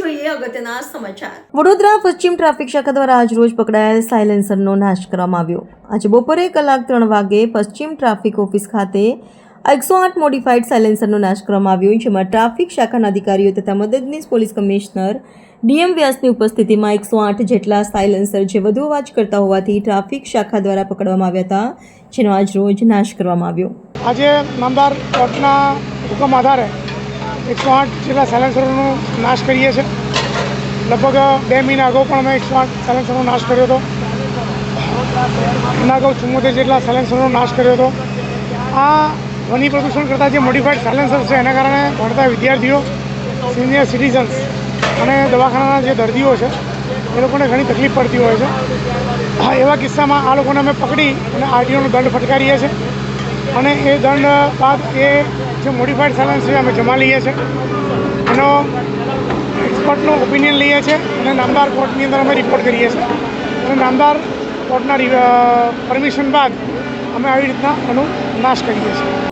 જોઈએ અગત્યના સમાચાર. વડોદરા પશ્ચિમ ટ્રાફિક શાખા દ્વારા આજ રોજ પકડાયેલ સાયલેન્સરનો નાશ કરવામાં આવ્યો. આજે બપોરે કલાક ત્રણ વાગે પશ્ચિમ ટ્રાફિક ઓફિસ ખાતે એકસો આઠ મોડિફાઈડ સાયલેન્સરનો નાશ કરવામાં આવ્યો. જેમાં ટ્રાફિક શાખાના અધિકારીઓ તથા મદદનીશ પોલીસ કમિશનર ડીએમ વ્યાસની ઉપસ્થિતિમાં એકસો આઠ જેટલા સાયલેન્સર જે વધુ અવાજ કરતા હોવાથી ટ્રાફિક શાખા દ્વારા પકડવામાં આવ્યા હતા જેનો આજ રોજ નાશ કરવામાં આવ્યો. આજે નામદાર કોર્ટના હુકમ આધારે એકસો આઠ જેટલા સાયલેન્સરોનો નાશ કરીએ છીએ. લગભગ બે મહિના અગાઉ પણ અમે એકસો આઠ સાયલેન્સરનો નાશ કર્યો હતો. એના અગાઉ ચુમ્મોતેર જેટલા સાયલેન્સરનો નાશ કર્યો હતો. આ ધ્વનિ પ્રદૂષણ કરતાં જે મોડિફાઈડ સાયલેન્સર છે, એના કારણે ભણતા વિદ્યાર્થીઓ સિનિયર સિટીઝન્સ અને દવાખાનાના જે દર્દીઓ છે, એ લોકોને ઘણી તકલીફ પડતી હોય છે. એવા કિસ્સામાં આ લોકોને અમે પકડી અને આરટીઓનો દંડ ફટકારીએ છીએ. અને એ દંડ બાદ એ જે મોડિફાઈડ સાયલન્સ છે, અમે જમા લઈએ છીએ. એનો એક્સપર્ટનો ઓપિનિયન લઈએ છીએ અને નામદાર કોર્ટની અંદર અમે રિપોર્ટ કરીએ છીએ. અને નામદાર કોર્ટના પરમિશન બાદ અમે આવી રીતના એનો નાશ કરીએ છીએ.